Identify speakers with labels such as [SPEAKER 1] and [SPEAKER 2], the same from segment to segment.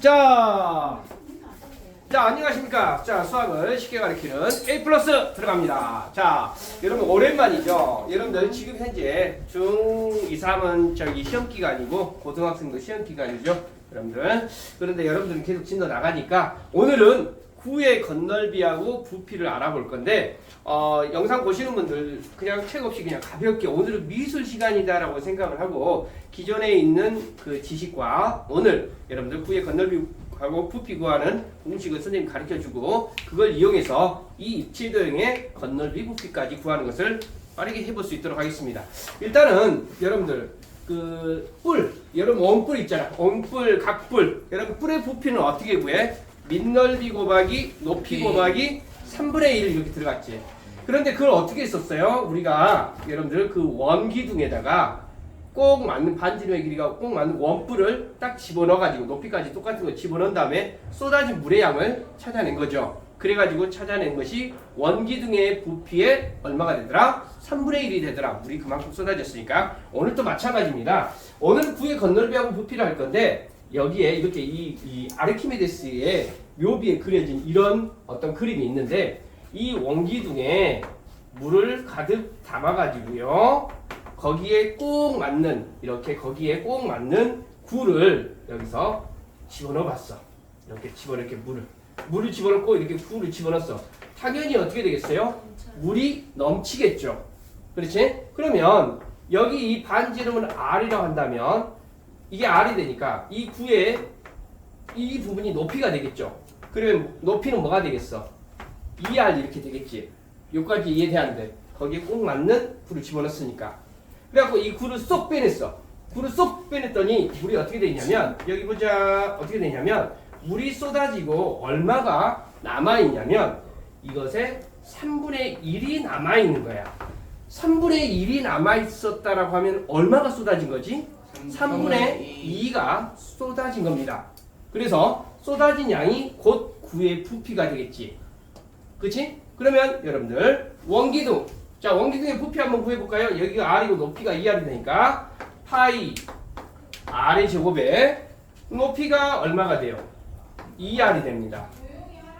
[SPEAKER 1] 자, 자 안녕하십니까. 자 수학을 쉽게 가르치는 A 플러스 들어갑니다. 자 여러분 오랜만이죠. 여러분들 지금 현재 중2, 3은 저기 시험 기간이고 고등학생도 시험 기간이죠. 여러분들 그런데 여러분들은 계속 진도 나가니까 오늘은 구의 건널비하고 부피를 알아볼 건데 어, 영상 보시는 분들 그냥 책 없이 그냥 가볍게 오늘은 미술 시간이다라고 생각을 하고 기존에 있는 그 지식과 오늘 여러분들 구의 건널비하고 부피 구하는 공식을 선생님 가르쳐 주고 그걸 이용해서 이 입체도형의 건널비 부피까지 구하는 것을 빠르게 해볼 수 있도록 하겠습니다. 일단은 여러분들 그 뿔, 여러분 원뿔 있잖아. 원뿔, 각뿔. 여러분 뿔의 부피는 어떻게 구해? 밑넓이 곱하기 높이
[SPEAKER 2] 높이.
[SPEAKER 1] 곱하기 3분의 1 이렇게 들어갔지. 그런데 그걸 어떻게 썼어요? 우리가 여러분들 그 원기둥에다가 꼭 맞는 반지름의 길이가 꼭 맞는 원뿔을 딱 집어넣어가지고 높이까지 똑같은 거 집어넣은 다음에 쏟아진 물의 양을 찾아낸 거죠. 그래가지고 찾아낸 것이 원기둥의 부피에 얼마가 되더라? 3분의 1이 되더라. 물이 그만큼 쏟아졌으니까 오늘 또 마찬가지입니다. 오늘 구의 건널비하고 부피를 할 건데 여기에 이렇게 이, 이 아르키메데스의 묘비에 그려진 이런 어떤 그림이 있는데 이 원기둥에 물을 가득 담아가지고요. 거기에 꼭 맞는 이렇게 거기에 꼭 맞는 굴을 여기서 집어넣어 봤어. 이렇게 집어넣 이렇게 물을 물을 집어넣고 이렇게 굴을 집어넣었어. 당연히 어떻게 되겠어요? 물이 넘치겠죠. 그렇지? 그러면 여기 이 반지름을 R이라고 한다면 이게 R이 되니까 이 구의 이 부분이 높이가 되겠죠. 그러면 높이는 뭐가 되겠어? 2R 이렇게 되겠지. 여기까지 이해돼야하는데 거기에 꼭 맞는 굴을 집어넣었으니까. 그래갖고 이 굴을 쏙 빼냈어. 굴을 쏙 빼냈더니 물이 어떻게 되냐면 여기 보자 어떻게 되냐면 물이 쏟아지고 얼마가 남아 있냐면 이것에 3분의 1이 남아 있는 거야. 3분의 1이 남아 있었다라고 하면 얼마가 쏟아진 거지? 3분의 2가 쏟아진 겁니다. 그래서 쏟아진 양이 곧 구의 부피가 되겠지. 그치? 그러면 여러분들 원기둥 자 원기둥의 부피 한번 구해볼까요? 여기가 R이고 높이가 2R이 되니까 파이 R의 제곱에 높이가 얼마가 돼요? 2R이 됩니다.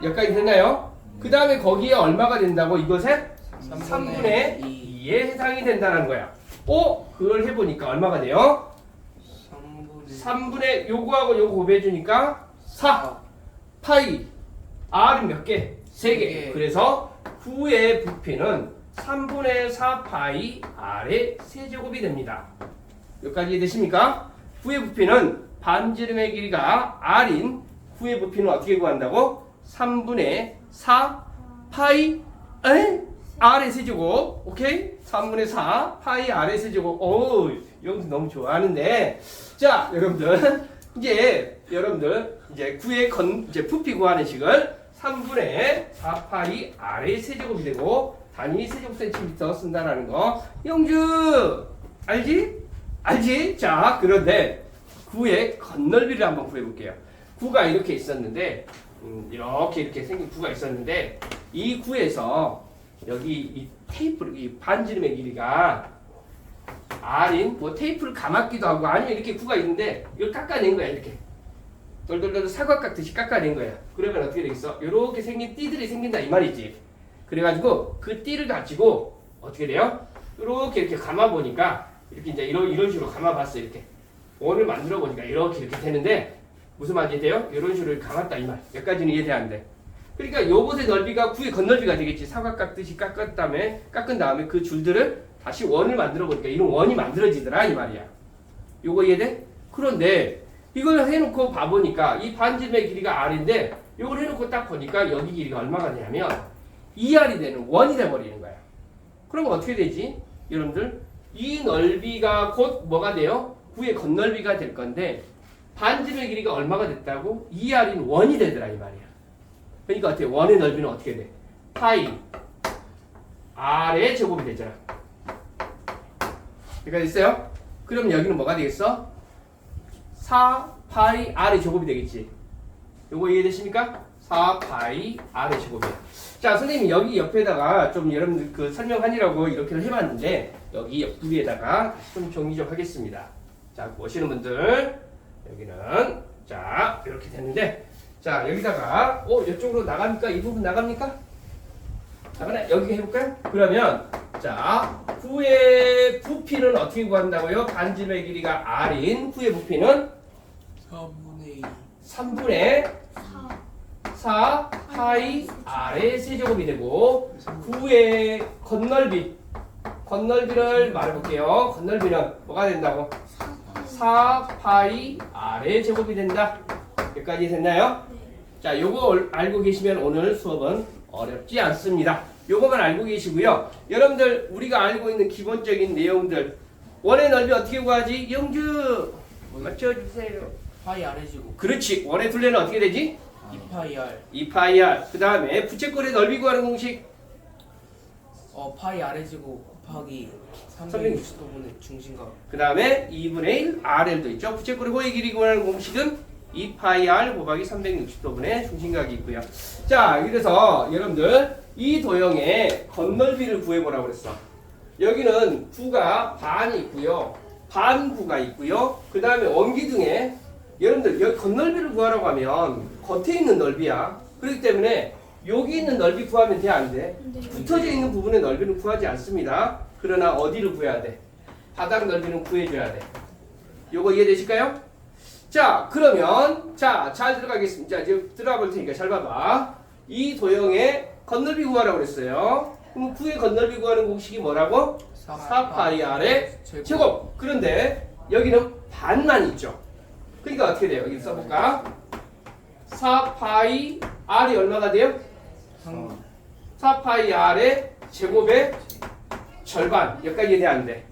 [SPEAKER 1] 여기까지 됐나요? 그 다음에 거기에 얼마가 된다고 이것에 3분의 2에 해당이 된다는 거야. 오? 그걸 해보니까 얼마가 돼요? 3분의 요거하고 요거 곱해주니까 4 파이 R은 몇 개? 3개
[SPEAKER 2] 개.
[SPEAKER 1] 그래서 9의 부피는 3분의 4 파이 R의 세제곱이 됩니다 여기까지 이해되십니까? 9의 부피는 반지름의 길이가 R인 9의 부피는 어떻게 구한다고? 3분의 4 파이 에? R의 세제곱 오케이? 3분의 4 파이 R의 세제곱 오 여러분들 너무 좋아하는데 자 여러분들 이제 여러분들 이제 9의 건 이제 부피 구하는 식을 3분의 4파이 R의 세제곱이 되고 단위 세제곱 센티미터 쓴다라는 거 영주 알지? 알지? 자 그런데 9의 건널비를 한번 구해볼게요 9가 이렇게 있었는데 음, 이렇게 이렇게 생긴 9가 있었는데 이 9에서 여기 이 테이프 이 반지름의 길이가 R인 뭐 테이프를 감았기도 하고 아니면 이렇게 구가 있는데 이걸 깎아낸 거야 이렇게 돌돌돌 사각 깎듯이 깎아낸 거야 그러면 어떻게 되겠어? 이렇게 생긴 띠들이 생긴다 이 말이지 그래가지고 그 띠를 가지고 어떻게 돼요? 이렇게 이렇게 감아 보니까 이렇게 이제 이런 이런 식으로 감아 봤어 이렇게 원을 만들어 보니까 이렇게 이렇게 되는데 무슨 말이 돼요? 이런 식으로 감았다 이 말. 몇 가지는 이해돼야하는데 그러니까 요것의 넓이가 구의 건널비가 되겠지. 사각 깎듯이 깎은 다음에 깎은 다음에 그 줄들을 다시 원을 만들어 보니까 이런 원이 만들어지더라 이 말이야. 요거 이해돼? 그런데 이걸 해놓고 봐보니까 이 반지름의 길이가 R인데 요걸 해놓고 딱 보니까 여기 길이가 얼마가 되냐면 2R이 되는 원이 돼버리는 거야. 그러면 어떻게 되지? 여러분들 이 넓이가 곧 뭐가 돼요? 구의 건널비가 될 건데 반지름의 길이가 얼마가 됐다고? 2R인 원이 되더라 이 말이야. 그러니까 어떻게 원의 넓이는 어떻게 돼? 파이 R의 제곱이 되잖아. 그러니까 있어요? 그럼 여기는 뭐가 되겠어? 4 파이 R의 제곱이 되겠지. 요거 이해되십니까? 4 파이 R의 제곱이야. 자, 선생님 여기 옆에다가 좀 여러분들 그 설명하니라고 이렇게 해봤는데 여기 옆부위에다가 좀 정리 좀 하겠습니다. 자, 보시는 분들 여기는 자 이렇게 되는데 자 여기다가 어 이쪽으로 나갑니까? 이 부분 나갑니까? 나가네 여기 해볼까요? 그러면 자 후의 부피는 어떻게 구한다고요? 반지름의 길이가 r인 후의 부피는
[SPEAKER 2] 3분의 2
[SPEAKER 1] 3분의 4 파이 r의 세제곱이 되고 후의 건널비 건널비를 말해볼게요. 건널비는 뭐가 된다고? 4 파이 r의 제곱이 된다. 여기까지 됐나요? 자, 요거 올- 알고 계시면 오늘 수업은 어렵지 않습니다. 요거만 알고 계시고요. 여러분들 우리가 알고 있는 기본적인 내용들 원의 넓이 어떻게 구하지? 영주 맞춰주세요.
[SPEAKER 2] 파이 아래지고
[SPEAKER 1] 그렇지. 원의 둘레는 어떻게 되지?
[SPEAKER 2] 2파이 R
[SPEAKER 1] 2파이 r. 그 다음에 부채꼴의 넓이 구하는 공식
[SPEAKER 2] 어 파이 아래지고 곱하기
[SPEAKER 1] 360
[SPEAKER 2] 360도분의 중심각
[SPEAKER 1] 그 다음에 2분의 1 RL도 있죠. 부채꼴의 호의 길이 구하는 공식은 2파이 R 곱하기 360도분의 중심각이 있고요. 자, 그래서 여러분들 이 도형의 건널비를 구해보라고 그랬어. 여기는 구가 반이 있고요. 반구가 있고요. 그 다음에 원기둥에 여러분들 여기 건널비를 구하라고 하면 겉에 있는 넓이야. 그렇기 때문에 여기 있는 넓이 구하면 돼 안 돼? 붙어져 있는 부분의 넓이는 구하지 않습니다. 그러나 어디를 구해야 돼? 바닥 넓이는 구해줘야 돼. 요거 이해되실까요? 자, 그러면 자, 잘 들어가겠습니다. 자, 이제 들어가 볼 테니까 잘 봐봐. 이 도형의 건널비 구하라고 그랬어요. 그럼 구의 건널비 구하는 공식이 뭐라고? 4파이 아래 제곱. 그런데 여기는 반만 있죠. 그러니까 어떻게 돼요? 여기 써볼까? 4파이 r이 얼마가 돼요? 4파이 r의 제곱의 절반. 여기까지 돼, 안 돼?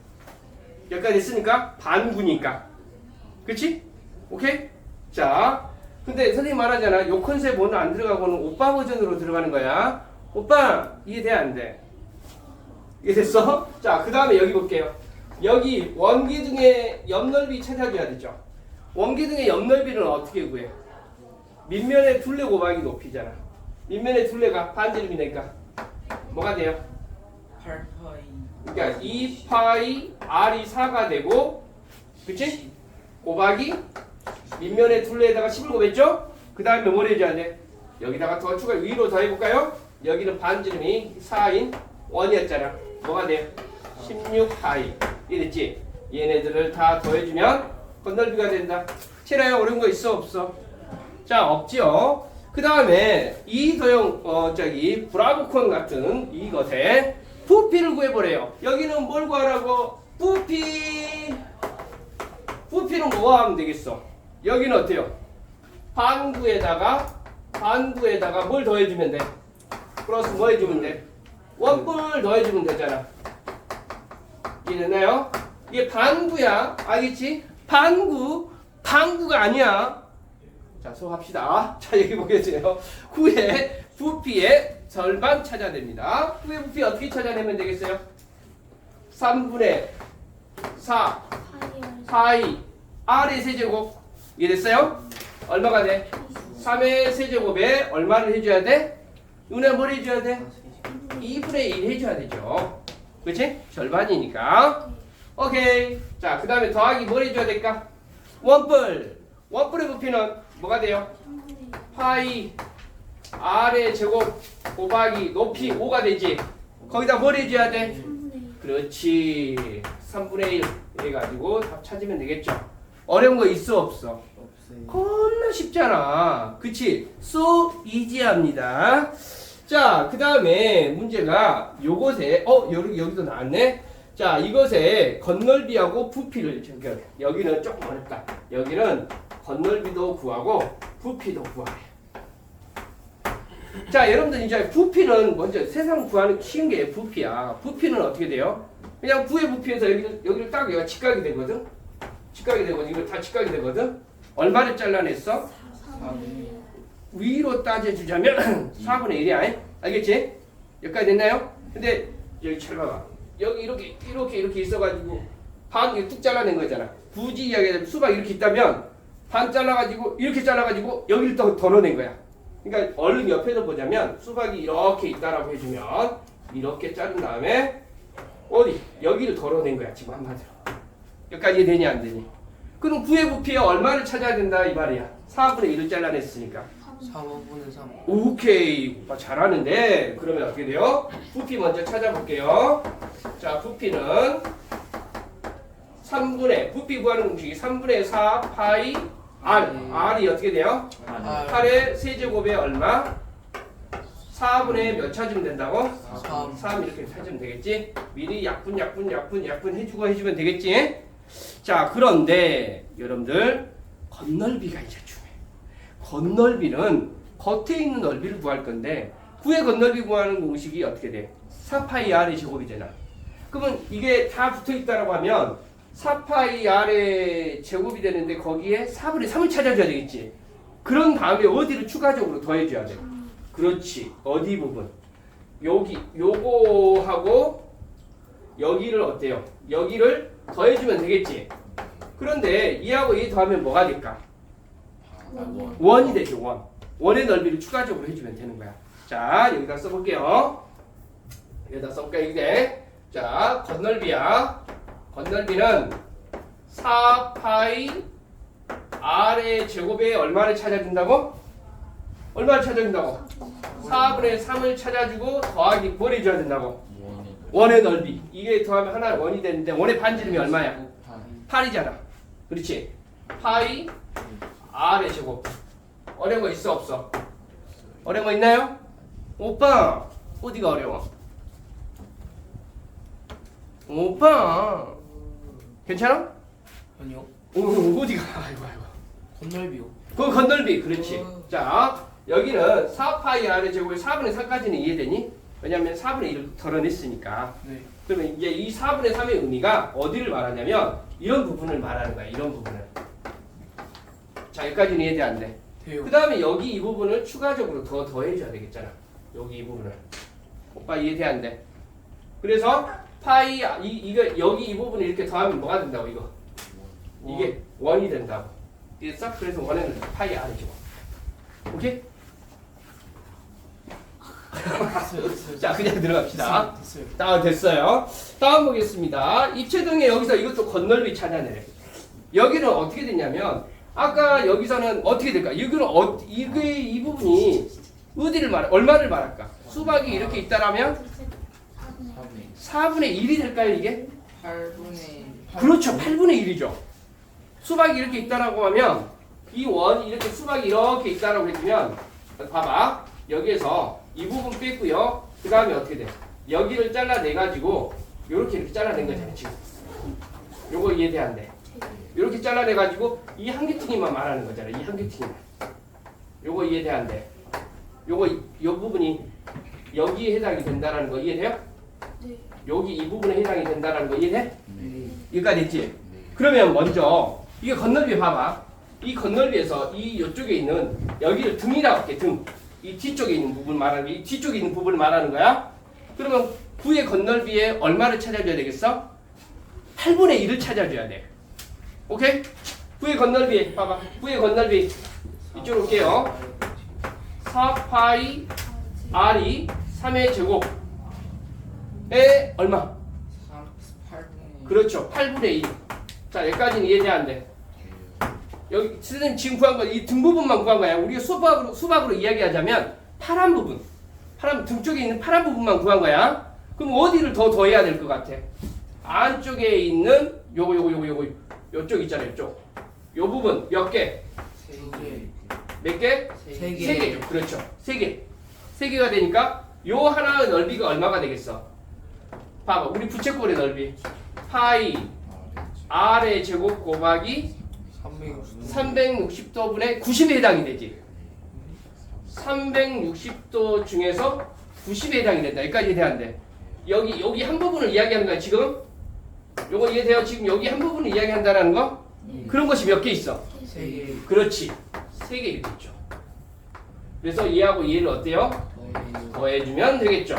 [SPEAKER 1] 여기까지 됐으니까 반구니까. 그치? 오케이? 자, 근데 선생님 말하잖아. 요 컨셉 오늘 안 들어가고는 오빠 버전으로 들어가는 거야. 오빠, 이해돼, 안 돼? 이해됐어? 자, 그 다음에 여기 볼게요. 여기 원기둥의 옆넓이 찾아줘야 되죠. 원기둥의 옆넓이는 어떻게 구해? 밑면의 둘레 곱하기 높이잖아. 밑면의 둘레가 반지름이니까 뭐가 돼요?
[SPEAKER 2] 8파이
[SPEAKER 1] 그러니까 2파이 r이 4가 되고 그치? 곱하기 밑면의 둘레에다가 10을 곱했죠? 그 다음에 뭘 해줘야 돼? 여기다가 더 추가 위로 더 해볼까요? 여기는 반지름이 4인 원이었잖아 뭐가 돼? 16파이 이랬지? 얘네들을 다 더해주면 건널비가 된다 티라야 어려운 거 있어 없어? 자 없지요 그 다음에 이 도형 어 저기 브라보콘 같은 이것에 부피를 구해보래요 여기는 뭘 구하라고? 부피 부피는 뭐 하면 되겠어? 여기는 어때요? 반구에다가 반구에다가 뭘 더해주면 돼? 플러스 뭐 해주면 돼? 원뿔 더해주면 되잖아 이해됐나요? 이게 반구야 알겠지? 반구 반구가 아니야 자 수업합시다 자 여기 보겠어요 후에 부피의 절반 찾아냅니다 후의 부피 어떻게 찾아내면 되겠어요? 3분의 4 4이 r의 세제곱 이해됐어요? 얼마가 돼? 3의 세제곱에 얼마를 해줘야 돼? 누나 뭘 해줘야 돼? 2분의 1 해줘야 되죠 그치? 절반이니까 오케이 자 그 다음에 더하기 뭘 해줘야 될까? 원뿔 원뿔의 부피는 뭐가 돼요? 파이 r의 제곱 곱하기 높이 5가 되지 거기다 뭘 해줘야 돼? 그렇지 3분의 1 해가지고 답 찾으면 되겠죠 어려운 거 있어 없어?
[SPEAKER 2] 없어요
[SPEAKER 1] 겁나 쉽잖아 그치? so easy합니다 자 그 다음에 문제가 요것에 어 여기, 여기도 나왔네 자 이것에 건널비하고 부피를 정결해 여기는 조금 어렵다 여기는 건널비도 구하고 부피도 구하래 자 여러분들 이제 부피는 먼저 세상 구하는 쉬운 게 부피야 부피는 어떻게 돼요? 그냥 부의 부피에서 여기를, 여기를 딱 여기가 직각이 되거든 직각이 되거든 이거 다 직각이 되거든 얼마를 잘라냈어? 위로 따져주자면 4분의 1이야. 알겠지? 여기까지 됐나요? 근데 여기 잘 봐봐. 여기 이렇게 이렇게 이렇게 있어가지고 반 이렇게 뚝 잘라낸 거잖아. 굳이 이야기하자면 수박 이렇게 있다면 반 잘라가지고 이렇게 잘라가지고 여기를 더 덜어낸 거야. 그러니까 얼른 옆에서 보자면 수박이 이렇게 있다라고 해주면 이렇게 자른 다음에 어디? 여기를 덜어낸 거야 지금 한마디로. 여기까지 되니 안 되니? 그럼 구의 부피에 얼마를 찾아야 된다 이 말이야. 4분의 1을 잘라냈으니까
[SPEAKER 2] 4, 5분의 3
[SPEAKER 1] 오케이 오빠 잘하는데 그러면 어떻게 돼요? 부피 먼저 찾아볼게요 자 부피는 3분의 부피 구하는 공식이 3분의 4 파이 R R이 어떻게 돼요?
[SPEAKER 2] R
[SPEAKER 1] 8의 세제곱에 얼마? 4분의 몇 찾으면 된다고?
[SPEAKER 2] 3
[SPEAKER 1] 3 이렇게 찾으면 되겠지? 미리 약분 약분 약분 약분 해주고 해주면 되겠지? 자 그런데 여러분들 건널비가 이제 중 건널비는 겉에 있는 넓이를 구할 건데 구의 건널비 구하는 공식이 어떻게 돼? 4파이 r의 제곱이 되나? 그러면 이게 다 붙어 있다라고 하면 4파이 r의 제곱이 되는데 거기에 4분의 3을 찾아줘야 되겠지? 그런 다음에 어디를 추가적으로 더해줘야 돼? 그렇지 어디 부분? 여기 요거하고 여기를 어때요? 여기를 더해주면 되겠지. 그런데 이하고 이 더하면 뭐가 될까? 원이 되죠 원. 원의 넓이를 추가적으로 해주면 되는 거야. 자 여기다 써볼게요. 여기다 써볼까 이게 자 건널비야. 건널비는 4파이 r의 제곱에 얼마를 찾아준다고? 얼마를 찾아준다고? 4분의 3을 찾아주고 더하기 뭘 해줘야 된다고? 원의 넓이. 이게 더하면 하나 원이 되는데 원의 반지름이 얼마야? 8이잖아. 그렇지? 파이 r의 제곱. 어려운 거 있어 없어? 어려운 거 있나요? 오빠 어디가 어려워? 오빠 괜찮아?
[SPEAKER 2] 아니요
[SPEAKER 1] 오, 어디가? 아이고 아이고.
[SPEAKER 2] 건널비요
[SPEAKER 1] 그 건널비 그렇지.
[SPEAKER 2] 어.
[SPEAKER 1] 자 여기는 4파이 r의 제곱에 4분의 3까지는 이해되니? 왜냐하면 4분의 1을 덜어냈으니까.
[SPEAKER 2] 네
[SPEAKER 1] 그러면 이제 이 4분의 3의 의미가 어디를 말하냐면 이런 부분을 말하는 거야. 이런 부분을. 자 여기까지는 이해돼 안 돼?
[SPEAKER 2] 돼요
[SPEAKER 1] 그 다음에 여기 이 부분을 추가적으로 더 더해줘야 되겠잖아. 여기 이 부분을. 오빠 이해돼 안 돼? 그래서 파이 이 이거 여기 이 부분을 이렇게 더하면 뭐가 된다고 이거? 이게 원이 된다고. 됐어? 그래서 원에는 파이 R이죠. 오케이? 자 그냥 들어갑시다.
[SPEAKER 2] 됐어요
[SPEAKER 1] 다음 됐어요. 다음 보겠습니다. 입체 등에 여기서 이것도 건널비 찾아내래. 여기는 어떻게 됐냐면 아까 여기서는 어떻게 될까? 여기는 어, 이게 이 부분이 어디를 말 얼마를 말할까? 수박이 이렇게 있다라면 4분의 1이 될까요 이게?
[SPEAKER 2] 8분의
[SPEAKER 1] 그렇죠. 8분의 1이죠. 수박이 이렇게 있다라고 하면 이 원이 이렇게 수박이 이렇게 있다라고 했으면 봐봐. 여기에서 이 부분 뺐고요. 그 다음에 어떻게 돼? 여기를 잘라내 가지고 요렇게 이렇게 잘라낸 거잖아요. 지금. 요거 이해돼 안 돼? 요렇게 잘라내 가지고 이 한 개퉁이만 말하는 거잖아. 이 한 개퉁이만. 요거 이해돼 안 돼? 요거 이- 요 부분이 여기에 해당이 된다라는 거 이해돼요? 여기 이 부분에 해당이 된다라는 거 이해돼? 여기까지 됐지? 그러면 먼저 이게 건널비 봐봐. 이 건널비에서 이 이쪽에 있는 여기를 등이라고 할게 등. 이 뒤쪽에 있는 부분 말하는 게 이 뒤쪽에 있는 부분을 말하는 거야. 그러면 구의 건널비에 얼마를 찾아줘야 되겠어? 8분의 1을 찾아줘야 돼. 오케이? 구의 건널비 봐봐. 구의 건널비 이쪽으로 올게요. 4파이 r이 3의 제곱에 얼마?
[SPEAKER 2] 3 8분의
[SPEAKER 1] 그렇죠. 8분의 1. 자, 여기까지는 이해돼 안 돼? 여기 선생님 지금 구한 거이등 부분만 구한 거야. 우리가 수박으로 수박으로 이야기하자면 파란 부분, 파란 등 쪽에 있는 파란 부분만 구한 거야. 그럼 어디를 더 더해야 될 것 같아? 안쪽에 있는 요거 요거 요거 요거 요쪽 있잖아요. 요쪽. 요 부분 몇 개?
[SPEAKER 2] 3개
[SPEAKER 1] 몇 개?
[SPEAKER 2] 3개
[SPEAKER 1] 세 개죠. 그렇죠. 세 개. 세 개가 되니까 요 하나의 넓이가 얼마가 되겠어? 봐봐. 우리 부채꼴의 넓이. 파이 r의 제곱 곱하기
[SPEAKER 2] 360
[SPEAKER 1] 360도분의 90에 해당이 되지. 360도 중에서 90에 해당이 된다. 여기까지 이해돼? 여기 여기 한 부분을 이야기하는 거야 지금. 요거 이해돼요? 지금 여기 한 부분을 이야기한다라는 거? 그런 것이 몇 개 있어?
[SPEAKER 2] 3개
[SPEAKER 1] 그렇지. 세 개 이렇게 있죠. 그래서 이해하고 이해를 어때요? 더해주면 되겠죠.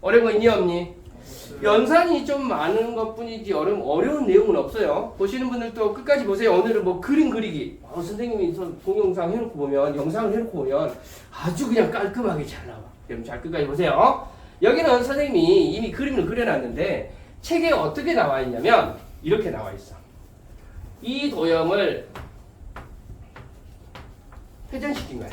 [SPEAKER 1] 어려운 거 있니 없니? 연산이 좀 많은 것 뿐이지 어려운, 어려운 내용은 없어요. 보시는 분들도 끝까지 보세요. 오늘은 뭐 그림 그리기. 어, 선생님이 저 동영상 해놓고 보면, 영상을 해놓고 보면 아주 그냥 깔끔하게 잘 나와. 여러분 잘 끝까지 보세요. 여기는 선생님이 이미 그림을 그려놨는데 책에 어떻게 나와 있냐면 이렇게 나와 있어. 이 도형을 회전시킨 거야.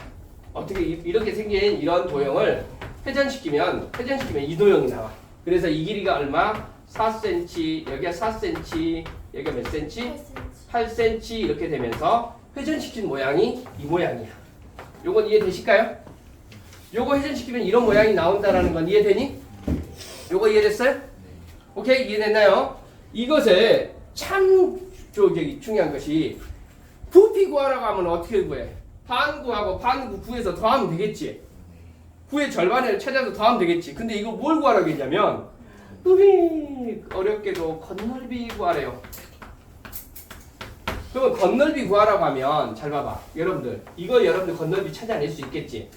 [SPEAKER 1] 어떻게 이- 이렇게 생긴 이런 도형을 회전시키면 회전시키면 이 도형이 나와. 그래서 이 길이가 얼마? 4cm, 여기가 4cm, 여기가 몇 cm? 8cm 이렇게 되면서 회전시킨 모양이 이 모양이야. 요건 이해되실까요? 요거 회전시키면 이런 모양이 나온다라는 건 이해되니? 요거 이해됐어요? 오케이 이해됐나요? 이것을 참 저기 중요한 것이 부피 구하라고 하면 어떻게 구해? 반 구하고 반 구해서 더하면 되겠지. 구의 절반을 찾아서 더하면 되겠지. 근데 이거 뭘 구하라고 했냐면 우리 어렵게도 건널비 구하래요. 그러면 건널비 구하라고 하면 잘 봐봐. 여러분들 이거 여러분들 건널비 찾아낼 수 있겠지.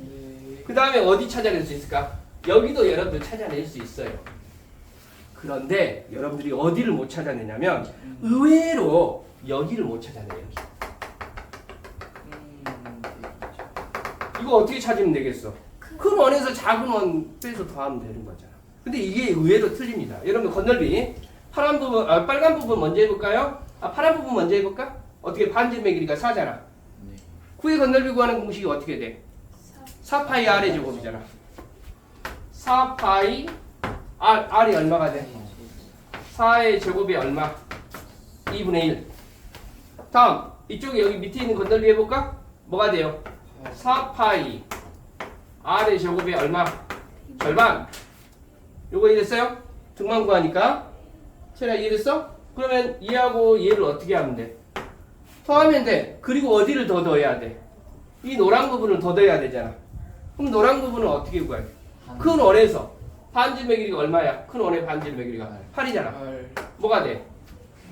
[SPEAKER 2] 네.
[SPEAKER 1] 그 다음에 어디 찾아낼 수 있을까? 여기도 여러분들 찾아낼 수 있어요. 그런데 여러분들이 어디를 못 찾아내냐면 의외로 여기를 못 찾아내요. 여기.
[SPEAKER 2] 음,
[SPEAKER 1] 이거 어떻게 찾으면 되겠어? 큰 원에서 작은 원 빼서 더하면 되는 거잖아. 근데 이게 의외로 틀립니다. 여러분 건널비 파란 부분, 아, 빨간 부분 먼저 해볼까요? 아, 파란 부분 먼저 해볼까? 어떻게 반지름의 길이가 4잖아.
[SPEAKER 2] 네.
[SPEAKER 1] 구의 건널비 구하는 공식이 어떻게 돼? 4파이 R의 제곱이잖아. 4파이 R, R이 얼마가 돼? 4의 제곱이 얼마? 2분의 1. 다음 이쪽에 여기 밑에 있는 건널비 해볼까? 뭐가 돼요? 4파이 R의 제곱이 얼마? 절반. 요거 이해됐어요? 등만 구하니까. 채나 이해됐어? 그러면 얘하고 얘를 어떻게 하면 돼? 더하면 돼. 그리고 어디를 더 더해야 돼? 이 노란 부분을 더 더해야 되잖아. 그럼 노란 부분은 어떻게 구해? 큰 원에서 반지름의 길이가 얼마야? 큰 원의 반지름의 길이가 8이잖아.
[SPEAKER 2] 알.
[SPEAKER 1] 뭐가 돼?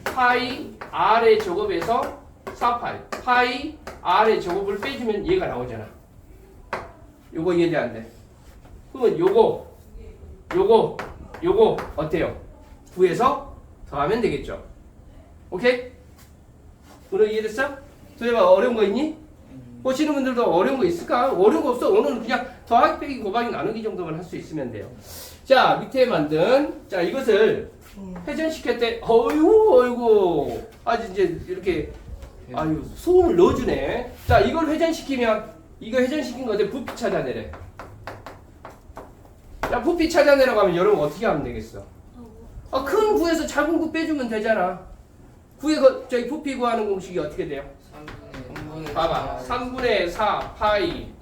[SPEAKER 1] 파이 r의 제곱에서 4파이 파이 r의 제곱을 빼주면 얘가 나오잖아. 요거 이해돼 안 돼? 그러면 요거 요거 요거 어때요? 9에서 더하면 되겠죠. 오케이? 오늘 이해됐어? 도대체 어려운 거 있니?
[SPEAKER 2] 음,
[SPEAKER 1] 보시는 분들도 어려운 거 있을까? 어려운 거 없어. 오늘은 그냥 더하기 빼기 곱하기 나누기 정도만 할 수 있으면 돼요. 자 밑에 만든 자 이것을 회전시킬 때 어이구 어이구 아주 이제 이렇게 아유 소금을 넣어주네. 자 이걸 회전시키면 이거 회전시킨 거에 부피 찾아내래. 자 부피 찾아내라고 하면 여러분 어떻게 하면 되겠어? 아, 큰 구에서 작은 구 빼주면 되잖아. 구의 거, 저기 부피 구하는 공식이 어떻게 돼요?
[SPEAKER 2] 3분의 3분의
[SPEAKER 1] 봐봐. 3분의 4 파이
[SPEAKER 2] 아,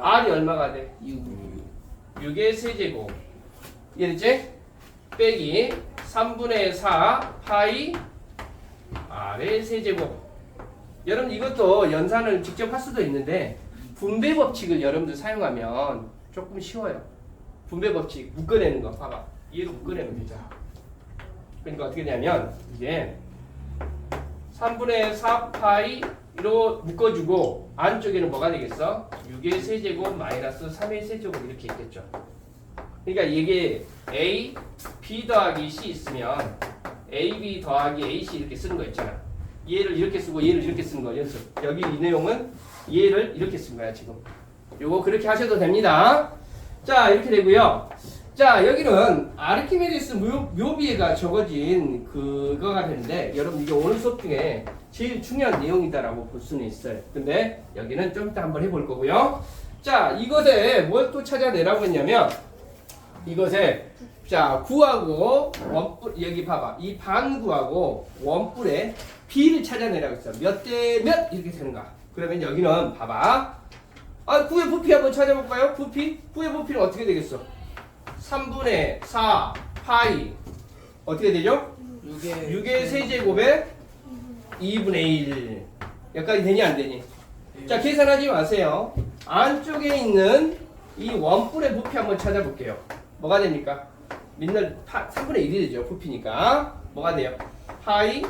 [SPEAKER 1] R이 얼마가 돼?
[SPEAKER 2] 6
[SPEAKER 1] 6의 세제곱. 이해됐지? 빼기 3분의 4 파이 R의 세제곱. 여러분 이것도 연산을 직접 할 수도 있는데 분배 법칙을 여러분들 사용하면 조금 쉬워요. 분배 법칙 묶어내는 거. 봐봐. 얘로 묶어내면 되죠 그러니까 어떻게 되냐면 이게 3분의 4 파이 로 묶어주고 안쪽에는 뭐가 되겠어? 6의 세제곱 마이너스 3의 세제곱 이렇게 있겠죠. 그러니까 이게 A, B 더하기 C 있으면 A, B 더하기 A, C 이렇게 쓰는 거 있잖아. 얘를 이렇게 쓰고 얘를 이렇게 쓰는 거 연습. 여기 이 내용은 얘를 이렇게 쓴 거야 지금. 요거 그렇게 하셔도 됩니다. 자 이렇게 되고요. 자 여기는 아르키메데스 묘, 묘비에가 적어진 그거가 되는데 여러분 이게 오늘 수업 중에 제일 중요한 내용이다라고 볼 수는 있어요. 근데 여기는 좀 이따 한번 해볼 거고요. 자 이것에 뭘 또 찾아내라고 했냐면 이것에 자 구하고 원뿔 여기 봐봐 이 반구하고 원뿔의 비를 찾아내라고 했어. 몇 대 몇 이렇게 되는가? 그러면 여기는 봐봐. 아 구의 부피 한번 찾아볼까요? 부피 구의 부피는 어떻게 되겠어? 3분의 4 파이 어떻게 되죠?
[SPEAKER 2] 6의
[SPEAKER 1] 6의 세제곱에 2분의 1 여기까지 되니 안 되니? 자 계산하지 마세요 안쪽에 있는 이 원뿔의 부피 한번 찾아볼게요 뭐가 됩니까? 맨날 파, 3분의 1이 되죠 부피니까 뭐가 돼요? 파이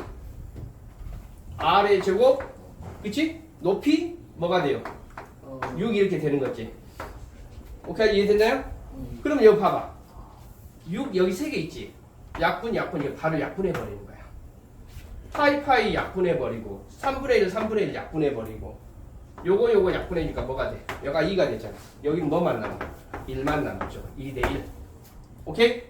[SPEAKER 1] r의 제곱 그치? 높이 뭐가 돼요?
[SPEAKER 2] 어,
[SPEAKER 1] 6 이렇게 되는 거지 오케이 이해됐나요? 그럼 여기 봐봐. 6 여기 세 개 있지. 약분 약분 이거 바로 약분해 버리는 거야. 파이 파이 약분해 버리고 3분의 1 3분의 1 약분해 버리고 요거 요거 약분해니까 뭐가 돼? 여기가 2가 되잖아. 여기는 뭐만 남아? 1만 남죠. 2 대 1. 오케이?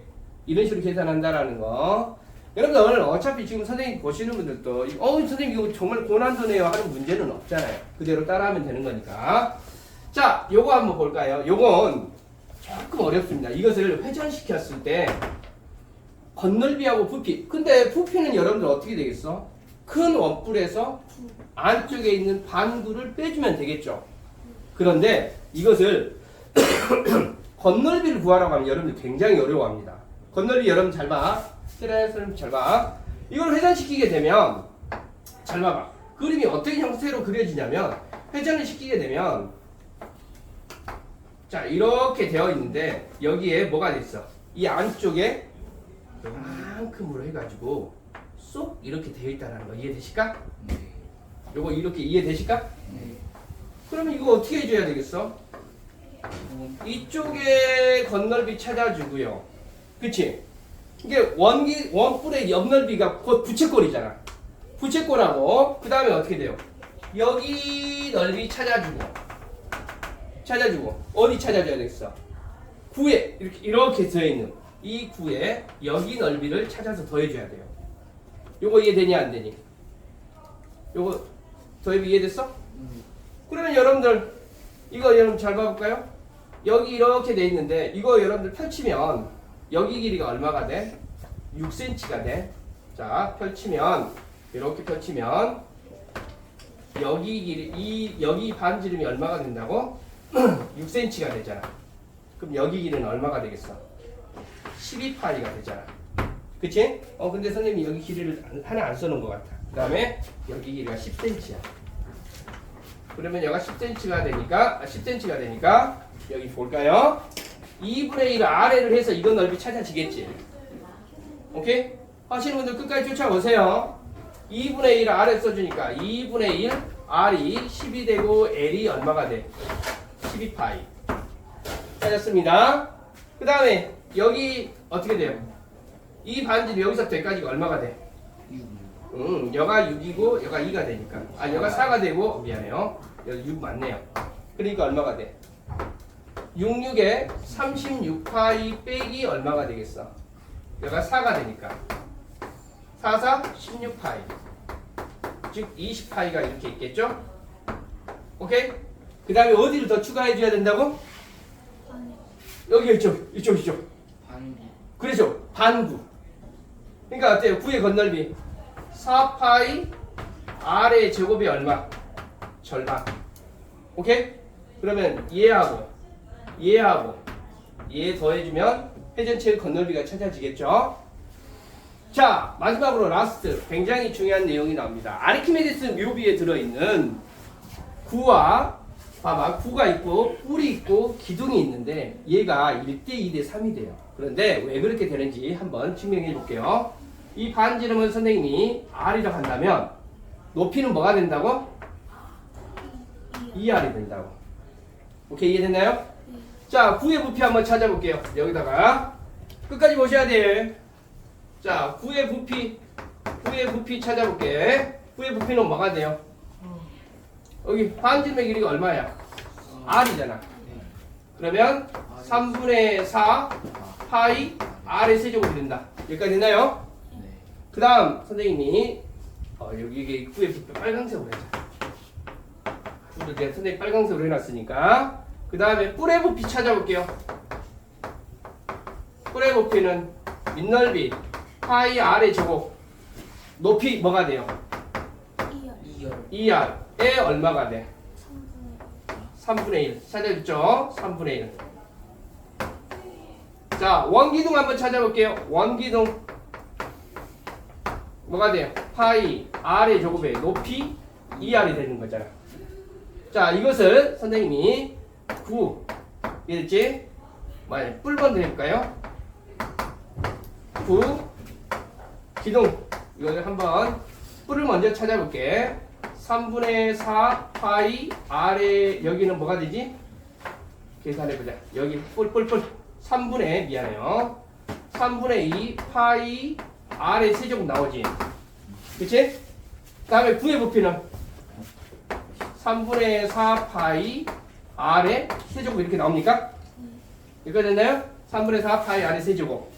[SPEAKER 1] 이런 식으로 계산한다라는 거. 여러분들 어차피 지금 선생님 보시는 분들도 이- 어 선생님 이거 정말 고난도네요 하는 문제는 없잖아요. 그대로 따라하면 되는 거니까. 자, 요거 한번 볼까요? 요건 조금 어렵습니다. 이것을 회전시켰을 때 건널비하고 부피. 근데 부피는 여러분들 어떻게 되겠어? 큰 원뿔에서 안쪽에 있는 반구를 빼주면 되겠죠. 그런데 이것을 건널비를 구하라고 하면 여러분들 굉장히 어려워합니다. 건널비 여러분 잘 봐. 선생님 잘 봐. 이걸 회전시키게 되면 잘 봐봐. 그림이 어떻게 형태로 그려지냐면 회전을 시키게 되면 자 이렇게 되어 있는데 여기에 뭐가 돼 있어? 이 안쪽에 요만큼으로 해가지고 쏙 이렇게 되어 있다는 거 이해되실까?
[SPEAKER 2] 네.
[SPEAKER 1] 요거 이렇게 이해되실까?
[SPEAKER 2] 네.
[SPEAKER 1] 그러면 이거 어떻게 해줘야 되겠어?
[SPEAKER 2] 원.
[SPEAKER 1] 이쪽에 건널비 찾아주고요. 그치? 이게 원기, 원뿔의 옆넓이가 곧 부채꼴이잖아. 부채꼴하고, 그 다음에 어떻게 돼요? 여기 넓이 찾아주고, 찾아주고, 어디 찾아줘야 되겠어? 구에, 이렇게, 이렇게 되어 있는 이 구에 여기 넓이를 찾아서 더해줘야 돼요. 요거 이해되니, 안 되니? 요거 더해비 이해됐어?
[SPEAKER 2] 음.
[SPEAKER 1] 그러면 여러분들 이거 여러분 잘 봐볼까요? 여기 이렇게 돼 있는데 이거 여러분들 펼치면 여기 길이가 얼마가 돼? 6cm가 돼. 자 펼치면 이렇게 펼치면 여기 길이 이 여기 반지름이 얼마가 된다고? 6cm가 되잖아. 그럼 여기 길이는 얼마가 되겠어? 12파이가 되잖아. 그치? 어 근데 선생님이 여기 길이를 하나 안 써놓은 것 같아. 그 다음에 여기 길이가 10cm야. 그러면 여기가 10cm가 되니까 아, 10cm가 되니까 여기 볼까요? 2분의 1 아래를 해서 이건 넓이 찾아지겠지. 오케이? 하시는 분들 끝까지 쫓아오세요. 2분의 1 아래 써주니까 2분의 1 R이 10이 되고 L이 얼마가 돼? 12파이. 찾았습니다. 그 다음에 여기 어떻게 돼요? 이 반지름 여기서부터 여기까지가 얼마가 돼?
[SPEAKER 2] 육.
[SPEAKER 1] 음, 여가 6이고 여가 2가 되니까. 아, 여가 4가 되고 어, 미안해요. 여기 6 맞네요. 그러니까 얼마가 돼? 6, 6에 36파이 빼기 얼마가 되겠어? 여가 4가 되니까. 4, 4, 16파이. 즉 20파이가 이렇게 있겠죠? 오케이? 그 다음에 어디를 더 추가해 줘야 된다고? 여기 이쪽, 이쪽, 이쪽.
[SPEAKER 2] 반구.
[SPEAKER 1] 그렇죠. 반구. 그러니까 어때요? 구의 건널비. 4파이 R의 제곱이 얼마? 절반. 오케이? 그러면 얘하고 얘하고 얘 더해주면 회전체의 건널비가 찾아지겠죠? 자 마지막으로 라스트 굉장히 중요한 내용이 나옵니다. 아르키메데스 묘비에 들어있는 구와 봐봐 구가 있고 뿔이 있고 기둥이 있는데 얘가 1대 2대 3이 돼요. 그런데 왜 그렇게 되는지 한번 증명해 볼게요. 이 반지름을 선생님이 R이라고 한다면 높이는 뭐가 된다고? 2R이 된다고. 오케이 이해됐나요? 자 구의 부피 한번 찾아볼게요. 여기다가 끝까지 보셔야 돼. 자 구의 부피 구의 부피 찾아볼게. 구의 부피는 뭐가 돼요? 여기 반지름의 길이가 얼마야? R이잖아.
[SPEAKER 2] 네.
[SPEAKER 1] 그러면 3분의 4 파이 R의 세제곱이 된다. 여기까지 됐나요?
[SPEAKER 2] 네.
[SPEAKER 1] 그 다음 선생님이 어, 여기 이게 부피 빨강색으로 해자. 구를 내가 선생님 빨강색으로 해놨으니까 그 다음에 뿔의 부피 찾아볼게요. 뿔의 부피는 밑넓이 파이 R의 제곱 높이 뭐가 돼요?
[SPEAKER 2] 이열.
[SPEAKER 1] 2R에 얼마가 돼? 3분의 1 찾아줬죠? 3분의 1. 자, 원기둥 한번 찾아볼게요. 원기둥. 뭐가 돼요? 파이 R의 제곱의 높이 2R이 되는 거잖아. 자, 이것을 선생님이 9. 이랬지? 뭐야, 뿔번 드릴까요? 9. 기둥. 이걸 한번 뿔을 먼저 찾아볼게. 3분의 4 파이 R의 여기는 뭐가 되지? 계산해보자. 여기 뿔뿔뿔 3분의 미안해요. 3분의 2 파이 R의 세제곱 나오지. 그치? 그 다음에 9의 부피는 3분의 4 파이 R의 세제곱 이렇게 나옵니까? 이거 됐나요? 3분의 4 파이 R의 세제곱.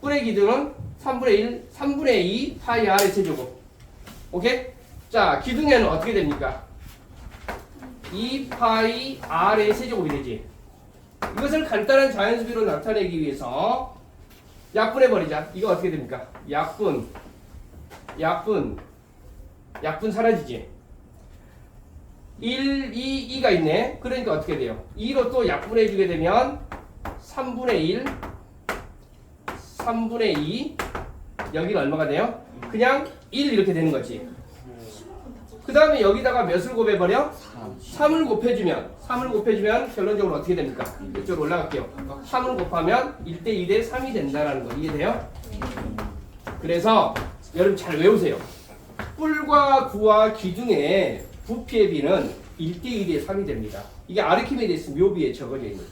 [SPEAKER 1] 뿔의 기둥은 3분의 1, 3분의 2 파이 r의 세제곱. 오케이? 자, 기둥에는 어떻게 됩니까? 2 파이 r의 세제곱이 되지. 이것을 간단한 자연수비로 나타내기 위해서 약분해 버리자. 이거 어떻게 됩니까? 약분, 약분, 약분 사라지지. 1, 2, 2가 있네. 그러니까 어떻게 돼요? 2로 또 약분해 주게 되면 3분의 1, 3분의 2, 여기가 얼마가 돼요? 그냥 1 이렇게 되는 거지. 그 다음에 여기다가 몇을 곱해버려? 3 을 곱해주면 3을 곱해주면 결론적으로 어떻게 됩니까? 이쪽으로 올라갈게요. 3을 곱하면 1대 2대 3이 된다라는 거 이해돼요? 그래서 여러분 잘 외우세요. 뿔과 구와 기둥의 부피의 비는 1대 2대 3이 됩니다. 이게 아르키메데스 묘비에 적어져 있는 거예요.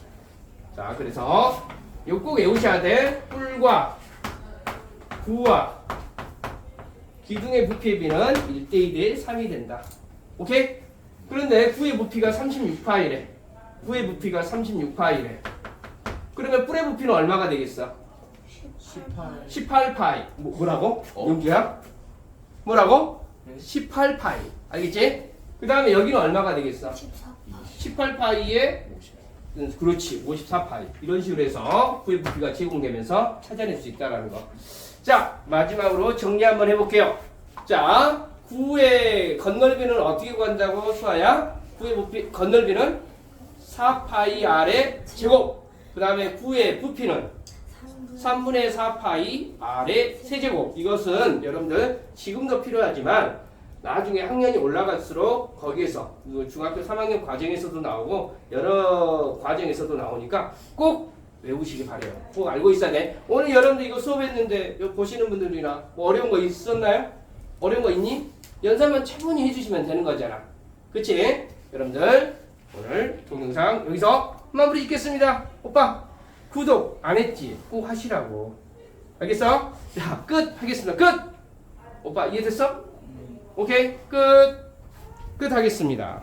[SPEAKER 1] 자, 그래서 이거 꼭 외우셔야 돼. 뿔과 구와 기둥의 부피의 비는 1대 2대 3이 된다. 오케이? 그런데 구의 부피가 36파이래. 구의 부피가 36파이래. 그러면 뿔의 부피는 얼마가 되겠어?
[SPEAKER 2] 18
[SPEAKER 1] 18파이. 뭐, 뭐라고?
[SPEAKER 2] 어?
[SPEAKER 1] 용기야? 뭐라고?
[SPEAKER 2] 네.
[SPEAKER 1] 18파이. 알겠지? 그 다음에 여기는 얼마가 되겠어? 18파이에 그렇지 54파이 이런 식으로 해서 구의 부피가 제공되면서 찾아낼 수 있다라는 거. 자 마지막으로 정리 한번 해볼게요. 자 구의 건널비는 어떻게 구한다고 수아야? 구의 부피 건널비는 4파이 아래 제곱. 그 다음에 구의 부피는 3분의 4파이 R의 세제곱 이것은 여러분들 지금도 필요하지만 나중에 학년이 올라갈수록 거기에서 그 중학교 3학년 과정에서도 나오고 여러 과정에서도 나오니까 꼭 외우시기 바래요. 꼭 알고 있어야 돼. 오늘 여러분들 이거 수업했는데 보시는 분들이나 뭐 어려운 거 있었나요? 어려운 거 있니? 연산만 차분히 해주시면 되는 거잖아. 그치? 여러분들 오늘 동영상 여기서 마무리 짓겠습니다. 오빠 구독 안 했지? 꼭 하시라고. 알겠어? 자, 끝 하겠습니다. 끝! 오빠 이해됐어? 오케이, 끝! 끝 하겠습니다.